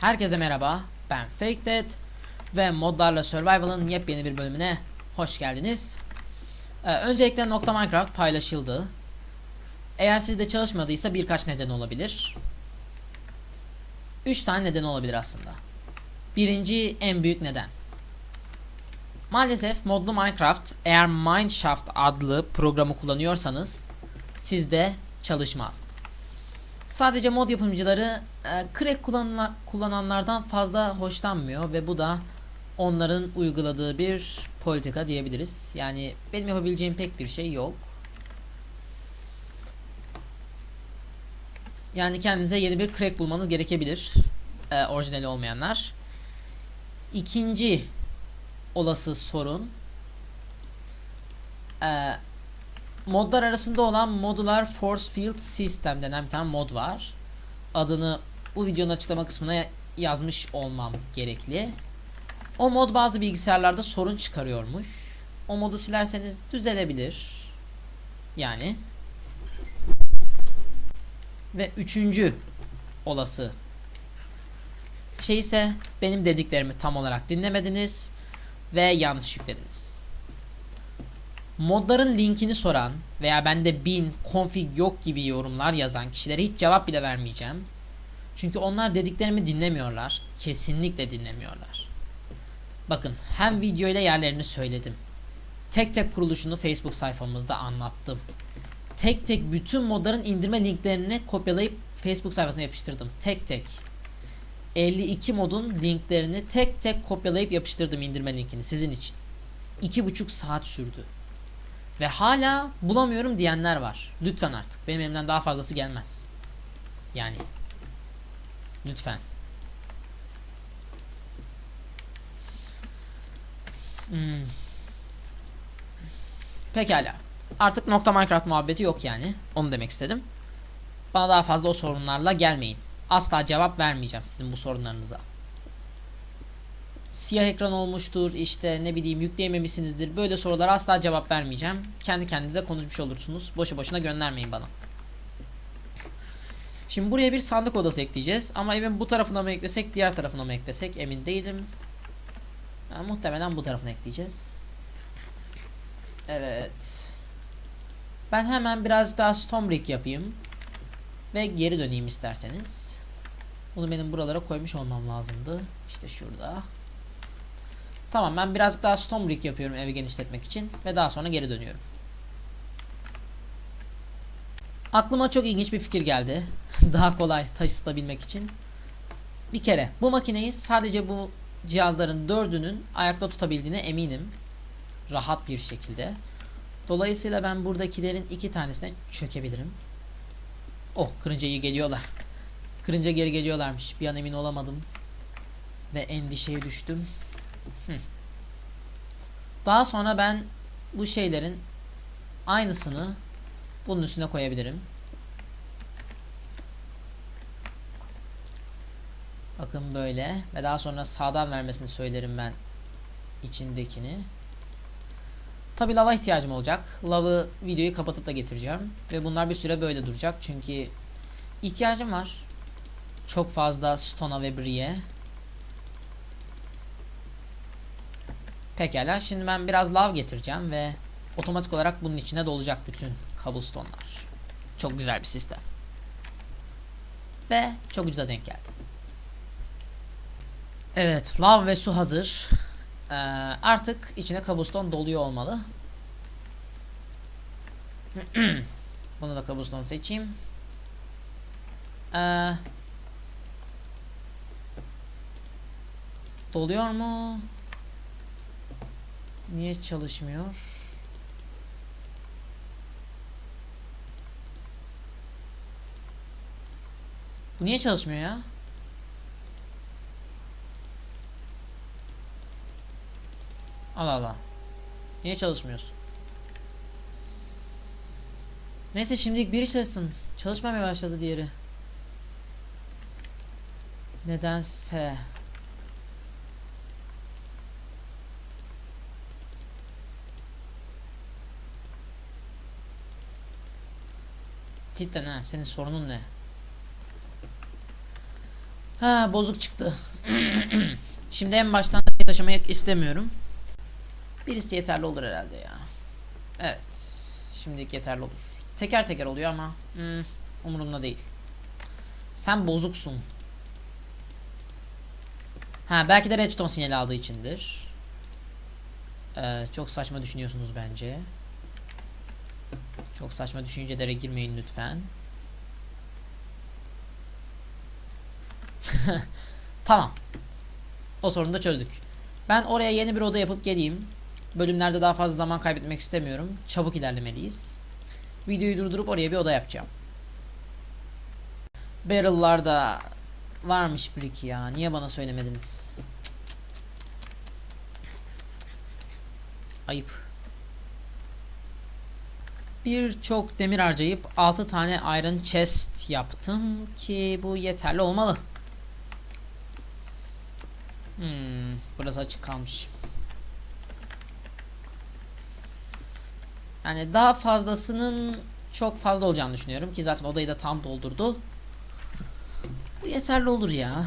Herkese merhaba, ben Fake Dead ve Modlarla Survival'ın yepyeni bir bölümüne hoş geldiniz. Ee, öncelikle Nokta Minecraft paylaşıldı. Eğer sizde çalışmadıysa birkaç neden olabilir. 3 tane neden olabilir aslında. Birinci en büyük neden. Maalesef modlu Minecraft eğer Mineshaft adlı programı kullanıyorsanız sizde çalışmaz. Sadece mod yapımcıları e, crack kullananlardan fazla hoşlanmıyor ve bu da onların uyguladığı bir politika diyebiliriz. Yani benim yapabileceğim pek bir şey yok. Yani kendinize yeni bir crack bulmanız gerekebilir. E, orijinali olmayanlar. İkinci olası sorun e, modlar arasında olan Modular Force Field System denen bir tane mod var. Adını bu videonun açıklama kısmına yazmış olmam gerekli. O mod bazı bilgisayarlarda sorun çıkarıyormuş. O modu silerseniz düzelebilir. Yani. Ve üçüncü olası şey ise benim dediklerimi tam olarak dinlemediniz ve yanlış yüklediniz. Modların linkini soran veya bende bin config yok gibi yorumlar yazan kişilere hiç cevap bile vermeyeceğim. Çünkü onlar dediklerimi dinlemiyorlar. Kesinlikle dinlemiyorlar. Bakın hem video ile yerlerini söyledim. Tek tek kuruluşunu Facebook sayfamızda anlattım. Tek tek bütün modların indirme linklerini kopyalayıp Facebook sayfasına yapıştırdım. Tek tek. 52 modun linklerini tek tek kopyalayıp yapıştırdım indirme linkini sizin için. 2,5 saat sürdü. Ve hala bulamıyorum diyenler var. Lütfen artık. Benim elimden daha fazlası gelmez. Yani. Lütfen. Hmm. Pekala. Artık nokta Minecraft muhabbeti yok yani. Onu demek istedim. Bana daha fazla o sorunlarla gelmeyin. Asla cevap vermeyeceğim sizin bu sorunlarınıza. Siyah ekran olmuştur, işte ne bileyim yükleyememişsinizdir. Böyle sorulara asla cevap vermeyeceğim. Kendi kendinize konuşmuş olursunuz. Boşu boşuna göndermeyin bana. Şimdi buraya bir sandık odası ekleyeceğiz. Ama evin bu tarafına mı eklesek, diğer tarafına mı eklesek emin değilim. Ha, muhtemelen bu tarafına ekleyeceğiz. Evet. Ben hemen biraz daha stone brick yapayım. Ve geri döneyim isterseniz. Bunu benim buralara koymuş olmam lazımdı. İşte şurada. Tamam ben birazcık daha stone yapıyorum evi genişletmek için. Ve daha sonra geri dönüyorum. Aklıma çok ilginç bir fikir geldi. daha kolay taşıtabilmek için. Bir kere bu makineyi sadece bu cihazların dördünün ayakta tutabildiğine eminim. Rahat bir şekilde. Dolayısıyla ben buradakilerin iki tanesine çökebilirim. Oh kırınca iyi geliyorlar. Kırınca geri geliyorlarmış. Bir an emin olamadım. Ve endişeye düştüm. Daha sonra ben bu şeylerin aynısını bunun üstüne koyabilirim. Bakın böyle ve daha sonra sağdan vermesini söylerim ben içindekini. Tabi lava ihtiyacım olacak. Lavı videoyu kapatıp da getireceğim. Ve bunlar bir süre böyle duracak. Çünkü ihtiyacım var. Çok fazla stone'a ve bri'ye. Pekala şimdi ben biraz lav getireceğim ve otomatik olarak bunun içine dolacak bütün cobblestone'lar. Çok güzel bir sistem. Ve çok ucuza denk geldi. Evet lav ve su hazır. Ee, artık içine kabuston doluyor olmalı. Bunu da kabuston seçeyim. Ee, doluyor mu? Niye çalışmıyor? Bu niye çalışmıyor ya? Allah Allah. Niye çalışmıyorsun? Neyse şimdilik biri çalışsın. Çalışmamaya başladı diğeri. Nedense. Cidden ha senin sorunun ne? Ha bozuk çıktı. Şimdi en baştan taşımak istemiyorum. Birisi yeterli olur herhalde ya. Evet. Şimdilik yeterli olur. Teker teker oluyor ama hmm, umurumda değil. Sen bozuksun. Ha belki de redstone sinyali aldığı içindir. Ee, çok saçma düşünüyorsunuz bence. Çok saçma düşüncelere girmeyin lütfen. tamam. O sorunu da çözdük. Ben oraya yeni bir oda yapıp geleyim. Bölümlerde daha fazla zaman kaybetmek istemiyorum. Çabuk ilerlemeliyiz. Videoyu durdurup oraya bir oda yapacağım. Barrel'larda varmış bir iki ya. Niye bana söylemediniz? Ayıp. Birçok demir harcayıp 6 tane iron chest yaptım ki bu yeterli olmalı. Hmm, burası açık kalmış. Yani daha fazlasının çok fazla olacağını düşünüyorum ki zaten odayı da tam doldurdu. Bu yeterli olur ya.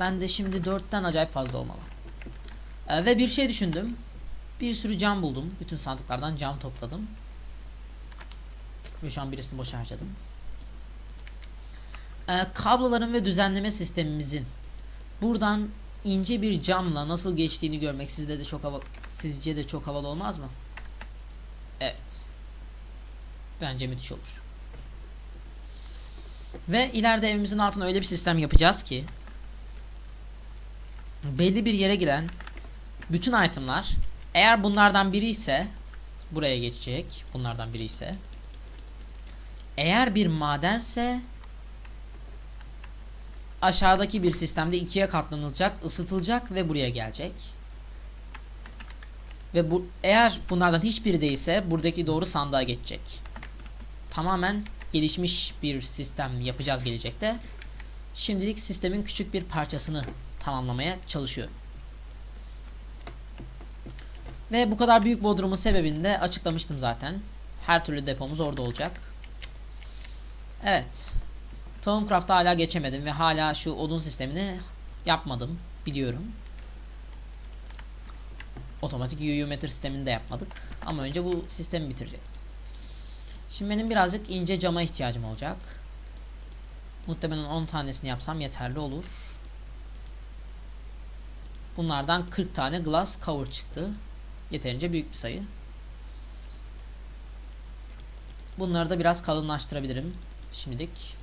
Ben de şimdi 4'ten acayip fazla olmalı. Ee, ve bir şey düşündüm. Bir sürü cam buldum. Bütün sandıklardan cam topladım. Ve şu an birisini boş harcadım. Ee, kabloların ve düzenleme sistemimizin buradan ince bir camla nasıl geçtiğini görmek sizde de çok hava sizce de çok havalı olmaz mı? Evet. Bence müthiş olur. Ve ileride evimizin altına öyle bir sistem yapacağız ki belli bir yere giren bütün itemlar eğer bunlardan biri ise buraya geçecek. Bunlardan biri ise eğer bir madense aşağıdaki bir sistemde ikiye katlanılacak, ısıtılacak ve buraya gelecek. Ve bu eğer bunlardan hiçbiri değilse buradaki doğru sandığa geçecek. Tamamen gelişmiş bir sistem yapacağız gelecekte. Şimdilik sistemin küçük bir parçasını tamamlamaya çalışıyorum. Ve bu kadar büyük bodrumun sebebini de açıklamıştım zaten. Her türlü depomuz orada olacak. Evet. Thaumcraft'a hala geçemedim ve hala şu odun sistemini yapmadım. Biliyorum. Otomatik UU sistemini de yapmadık. Ama önce bu sistemi bitireceğiz. Şimdi benim birazcık ince cama ihtiyacım olacak. Muhtemelen 10 tanesini yapsam yeterli olur. Bunlardan 40 tane glass cover çıktı. Yeterince büyük bir sayı. Bunları da biraz kalınlaştırabilirim. Şimdilik.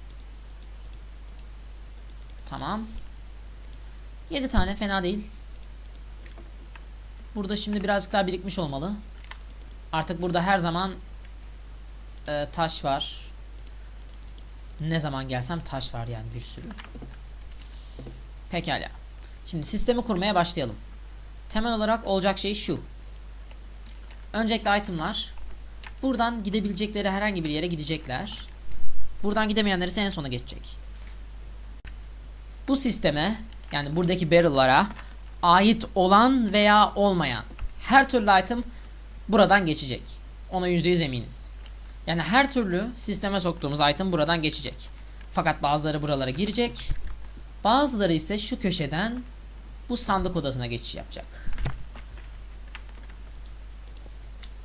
Tamam. 7 tane fena değil. Burada şimdi birazcık daha birikmiş olmalı. Artık burada her zaman e, taş var. Ne zaman gelsem taş var yani bir sürü. Pekala. Şimdi sistemi kurmaya başlayalım. Temel olarak olacak şey şu. Öncelikle itemlar. Buradan gidebilecekleri herhangi bir yere gidecekler. Buradan gidemeyenler ise en sona geçecek. Bu sisteme yani buradaki barrel'lara ait olan veya olmayan her türlü item buradan geçecek. Ona %100 eminiz. Yani her türlü sisteme soktuğumuz item buradan geçecek. Fakat bazıları buralara girecek. Bazıları ise şu köşeden bu sandık odasına geçiş yapacak.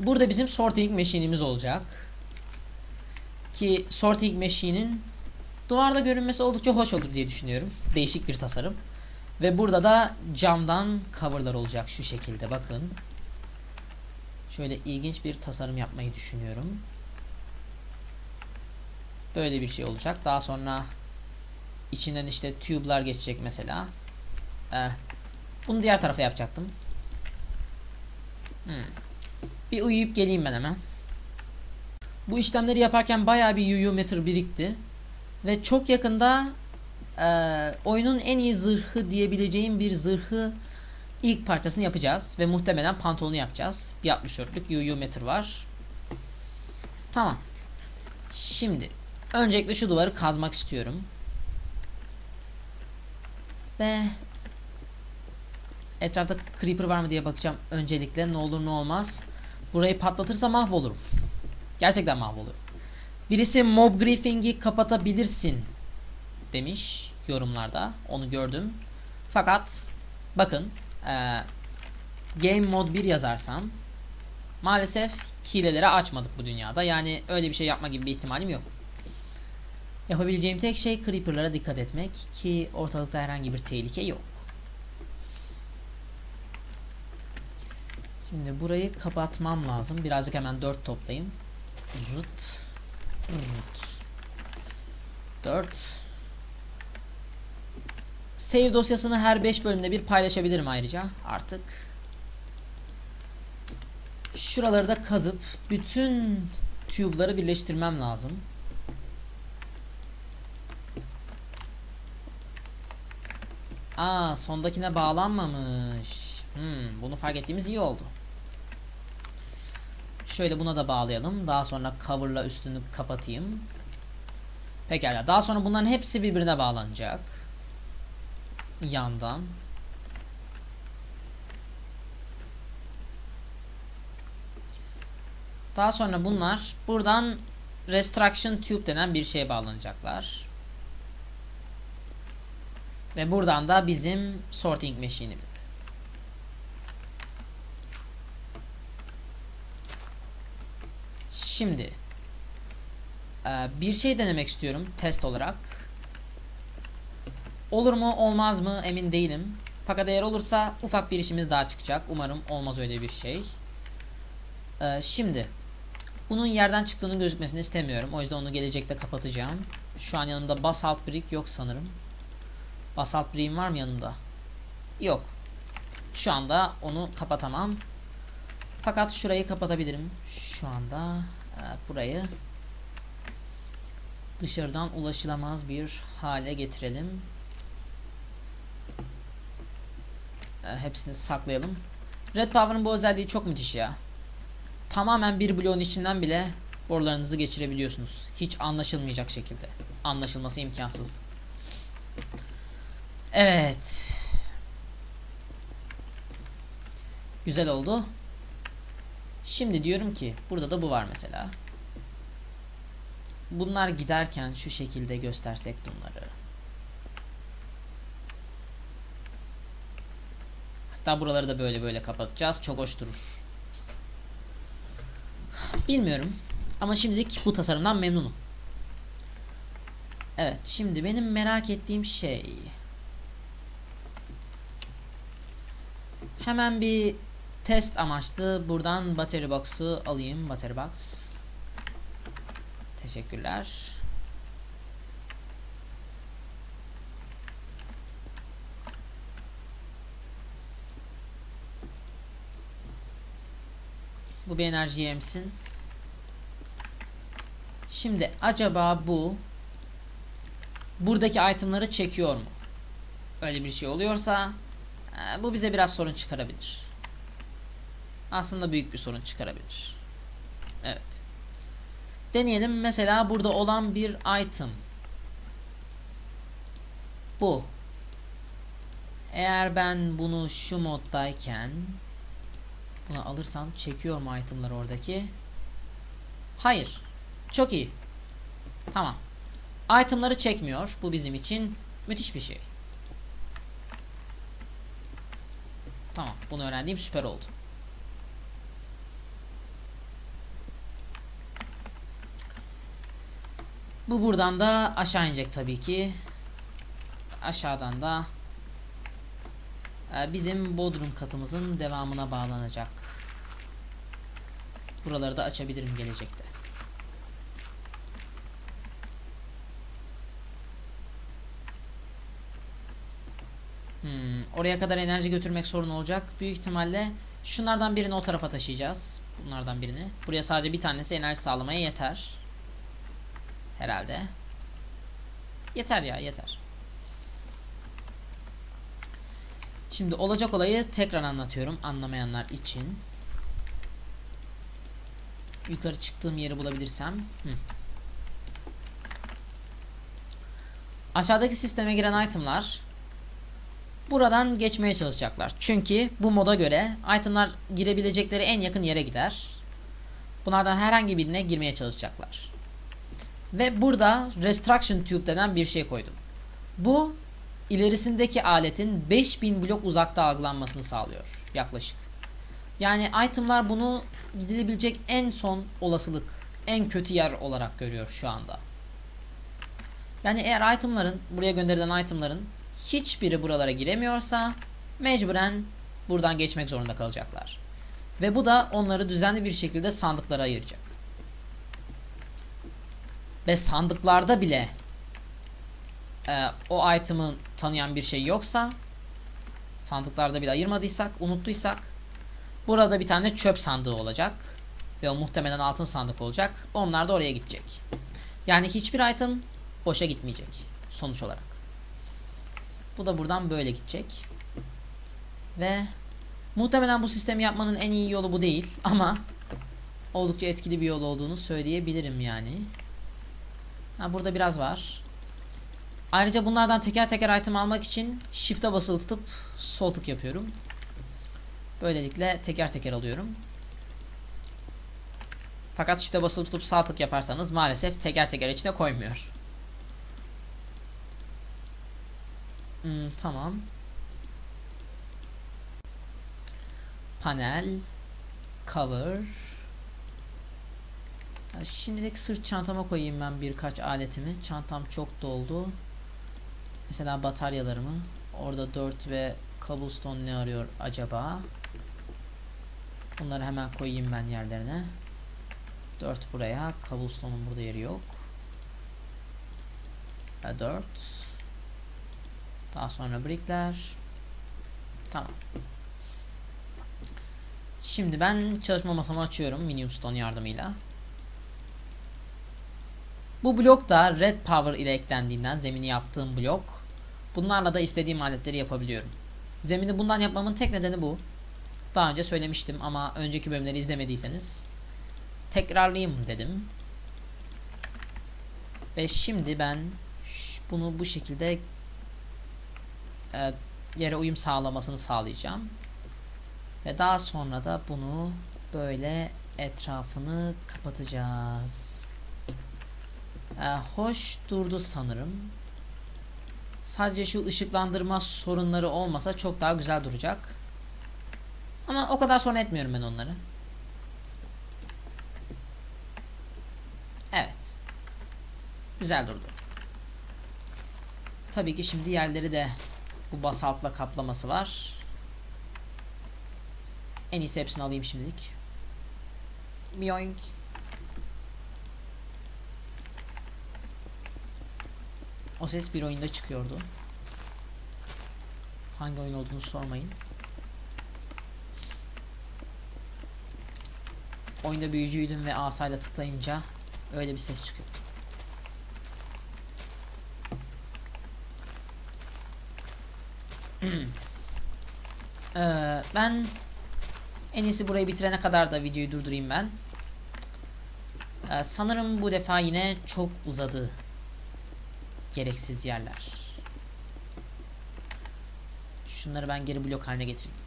Burada bizim sorting machine'imiz olacak. Ki sorting machine'in duvarda görünmesi oldukça hoş olur diye düşünüyorum. Değişik bir tasarım. Ve burada da camdan coverlar olacak şu şekilde bakın. Şöyle ilginç bir tasarım yapmayı düşünüyorum. Böyle bir şey olacak. Daha sonra içinden işte tube'lar geçecek mesela. Ee, bunu diğer tarafa yapacaktım. Hmm. Bir uyuyup geleyim ben hemen. Bu işlemleri yaparken bayağı bir UU meter birikti. Ve çok yakında e, oyunun en iyi zırhı diyebileceğim bir zırhı ilk parçasını yapacağız. Ve muhtemelen pantolonu yapacağız. Bir 64'lük UU meter var. Tamam. Şimdi öncelikle şu duvarı kazmak istiyorum. Ve etrafta creeper var mı diye bakacağım öncelikle ne olur ne olmaz. Burayı patlatırsa mahvolurum. Gerçekten mahvolurum. Birisi mob griefing'i kapatabilirsin demiş. yorumlarda. Onu gördüm. Fakat bakın e, Game Mode 1 yazarsam maalesef hileleri açmadık bu dünyada. Yani öyle bir şey yapma gibi bir ihtimalim yok. Yapabileceğim tek şey Creeper'lara dikkat etmek ki ortalıkta herhangi bir tehlike yok. Şimdi burayı kapatmam lazım. Birazcık hemen 4 toplayayım. Rıt. Rıt. 4 Save dosyasını her 5 bölümde bir paylaşabilirim ayrıca artık. Şuraları da kazıp bütün tube'ları birleştirmem lazım. Aa sondakine bağlanmamış. Hmm, bunu fark ettiğimiz iyi oldu. Şöyle buna da bağlayalım. Daha sonra cover'la üstünü kapatayım. Pekala. Daha sonra bunların hepsi birbirine bağlanacak. Yandan. Daha sonra bunlar buradan Restriction Tube denen bir şeye bağlanacaklar. Ve buradan da bizim sorting machine'imize. Şimdi e, bir şey denemek istiyorum test olarak. Olur mu olmaz mı emin değilim. Fakat eğer olursa ufak bir işimiz daha çıkacak. Umarım olmaz öyle bir şey. E, şimdi bunun yerden çıktığını gözükmesini istemiyorum. O yüzden onu gelecekte kapatacağım. Şu an yanımda basalt brick yok sanırım. Basalt brick'im var mı yanımda? Yok. Şu anda onu kapatamam. Fakat şurayı kapatabilirim. Şu anda e, burayı dışarıdan ulaşılamaz bir hale getirelim. E, hepsini saklayalım. Red Power'ın bu özelliği çok müthiş ya. Tamamen bir bloğun içinden bile borularınızı geçirebiliyorsunuz. Hiç anlaşılmayacak şekilde. Anlaşılması imkansız. Evet. Güzel oldu. Şimdi diyorum ki burada da bu var mesela. Bunlar giderken şu şekilde göstersek bunları. Hatta buraları da böyle böyle kapatacağız. Çok hoş durur. Bilmiyorum. Ama şimdilik bu tasarımdan memnunum. Evet şimdi benim merak ettiğim şey. Hemen bir test amaçlı buradan battery box'ı alayım. Battery box. Teşekkürler. Bu bir enerji emsin. Şimdi acaba bu buradaki itemları çekiyor mu? Öyle bir şey oluyorsa e, bu bize biraz sorun çıkarabilir. Aslında büyük bir sorun çıkarabilir. Evet. Deneyelim. Mesela burada olan bir item. Bu. Eğer ben bunu şu moddayken bunu alırsam çekiyor mu itemları oradaki? Hayır. Çok iyi. Tamam. Itemları çekmiyor. Bu bizim için müthiş bir şey. Tamam. Bunu öğrendiğim süper oldu. Bu buradan da aşağı inecek tabii ki. Aşağıdan da e, bizim bodrum katımızın devamına bağlanacak. Buraları da açabilirim gelecekte. Hmm, oraya kadar enerji götürmek sorun olacak. Büyük ihtimalle şunlardan birini o tarafa taşıyacağız. Bunlardan birini. Buraya sadece bir tanesi enerji sağlamaya yeter. Herhalde. Yeter ya yeter. Şimdi olacak olayı tekrar anlatıyorum anlamayanlar için. Yukarı çıktığım yeri bulabilirsem. Hı. Aşağıdaki sisteme giren itemlar buradan geçmeye çalışacaklar. Çünkü bu moda göre itemlar girebilecekleri en yakın yere gider. Bunlardan herhangi birine girmeye çalışacaklar. Ve burada Restriction Tube denen bir şey koydum. Bu ilerisindeki aletin 5000 blok uzakta algılanmasını sağlıyor yaklaşık. Yani itemlar bunu gidilebilecek en son olasılık, en kötü yer olarak görüyor şu anda. Yani eğer itemların, buraya gönderilen itemların hiçbiri buralara giremiyorsa mecburen buradan geçmek zorunda kalacaklar. Ve bu da onları düzenli bir şekilde sandıklara ayıracak. Ve sandıklarda bile e, o item'ı tanıyan bir şey yoksa sandıklarda bile ayırmadıysak, unuttuysak burada bir tane çöp sandığı olacak. Ve o muhtemelen altın sandık olacak. Onlar da oraya gidecek. Yani hiçbir item boşa gitmeyecek sonuç olarak. Bu da buradan böyle gidecek. Ve muhtemelen bu sistemi yapmanın en iyi yolu bu değil ama oldukça etkili bir yol olduğunu söyleyebilirim yani. Ha, burada biraz var. Ayrıca bunlardan teker teker item almak için shift'e basılı tutup sol tık yapıyorum. Böylelikle teker teker alıyorum. Fakat shift'e basılı tutup sağ tık yaparsanız maalesef teker teker içine koymuyor. Hmm, tamam. Panel. Cover. Ya Şimdilik sırt çantama koyayım ben birkaç aletimi. Çantam çok doldu. Mesela bataryalarımı. Orada 4 ve cobblestone ne arıyor acaba? Bunları hemen koyayım ben yerlerine. 4 buraya. Cobblestone'un burada yeri yok. Ve 4. Daha sonra brickler. Tamam. Şimdi ben çalışma masamı açıyorum Minium Stone yardımıyla. Bu blok da Red Power ile eklendiğinden zemini yaptığım blok. Bunlarla da istediğim aletleri yapabiliyorum. Zemini bundan yapmamın tek nedeni bu. Daha önce söylemiştim ama önceki bölümleri izlemediyseniz tekrarlayayım dedim. Ve şimdi ben bunu bu şekilde e, yere uyum sağlamasını sağlayacağım. Ve daha sonra da bunu böyle etrafını kapatacağız. E, hoş durdu sanırım. Sadece şu ışıklandırma sorunları olmasa çok daha güzel duracak. Ama o kadar sorun etmiyorum ben onları. Evet. Güzel durdu. Tabii ki şimdi yerleri de bu basaltla kaplaması var. En iyisi hepsini alayım şimdilik. Mioink. O ses bir oyunda çıkıyordu. Hangi oyun olduğunu sormayın. Oyunda büyücüydüm ve asayla tıklayınca öyle bir ses çıkıyor. ee, ben en iyisi burayı bitirene kadar da videoyu durdurayım ben. Ee, sanırım bu defa yine çok uzadı. Gereksiz yerler. Şunları ben geri blok haline getireyim.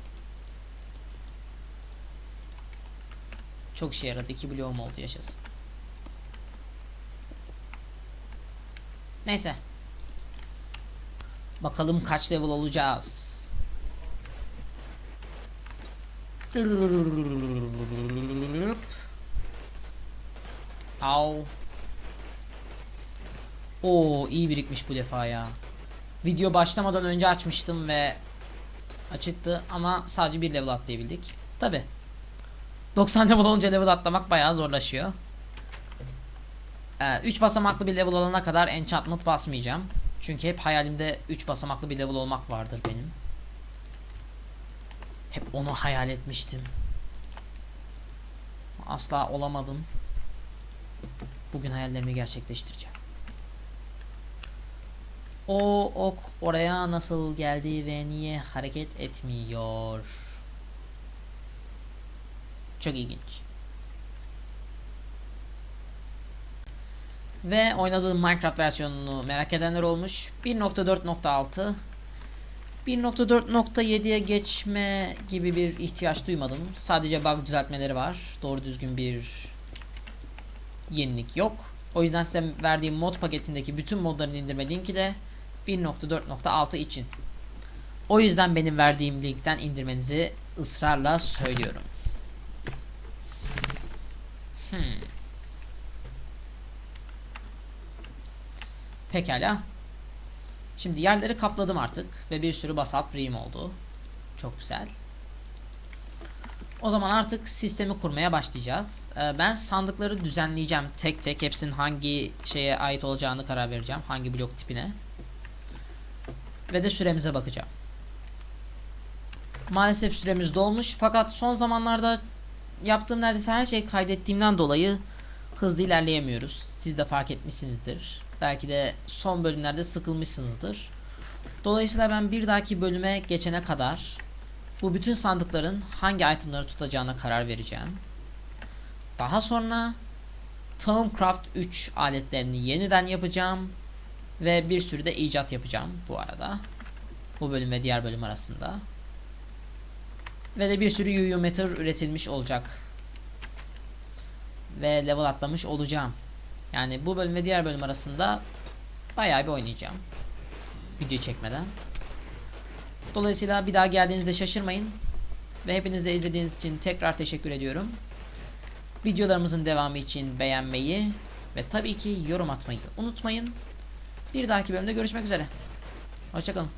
Çok işe yaradı. İki bloğum oldu yaşasın. Neyse. Bakalım kaç level olacağız. Au. Oo iyi birikmiş bu defa ya. Video başlamadan önce açmıştım ve açıktı ama sadece bir level atlayabildik. Tabi. 90 level olunca level atlamak bayağı zorlaşıyor. 3 ee, basamaklı bir level olana kadar enchantment basmayacağım. Çünkü hep hayalimde 3 basamaklı bir level olmak vardır benim. Hep onu hayal etmiştim. Asla olamadım. Bugün hayallerimi gerçekleştireceğim. O ok oraya nasıl geldi ve niye hareket etmiyor? Çok ilginç. Ve oynadığım Minecraft versiyonunu merak edenler olmuş. 1.4.6 1.4.7'ye geçme gibi bir ihtiyaç duymadım. Sadece bug düzeltmeleri var. Doğru düzgün bir yenilik yok. O yüzden size verdiğim mod paketindeki bütün modların indirme linki de 1.4.6 için. O yüzden benim verdiğim linkten indirmenizi ısrarla söylüyorum. Hmm. Pekala. Şimdi yerleri kapladım artık ve bir sürü basalt birim oldu. Çok güzel. O zaman artık sistemi kurmaya başlayacağız. Ee, ben sandıkları düzenleyeceğim tek tek. Hepsinin hangi şeye ait olacağını karar vereceğim. Hangi blok tipine. Ve de süremize bakacağım. Maalesef süremiz dolmuş. Fakat son zamanlarda yaptığım neredeyse her şeyi kaydettiğimden dolayı hızlı ilerleyemiyoruz. Siz de fark etmişsinizdir. Belki de son bölümlerde sıkılmışsınızdır. Dolayısıyla ben bir dahaki bölüme geçene kadar bu bütün sandıkların hangi itemları tutacağına karar vereceğim. Daha sonra Thaumcraft 3 aletlerini yeniden yapacağım ve bir sürü de icat yapacağım bu arada. Bu bölüm ve diğer bölüm arasında. Ve de bir sürü yuyu meter üretilmiş olacak. Ve level atlamış olacağım. Yani bu bölüm ve diğer bölüm arasında bayağı bir oynayacağım. Video çekmeden. Dolayısıyla bir daha geldiğinizde şaşırmayın. Ve hepinize izlediğiniz için tekrar teşekkür ediyorum. Videolarımızın devamı için beğenmeyi ve tabii ki yorum atmayı unutmayın. Bir dahaki bölümde görüşmek üzere. Hoşçakalın.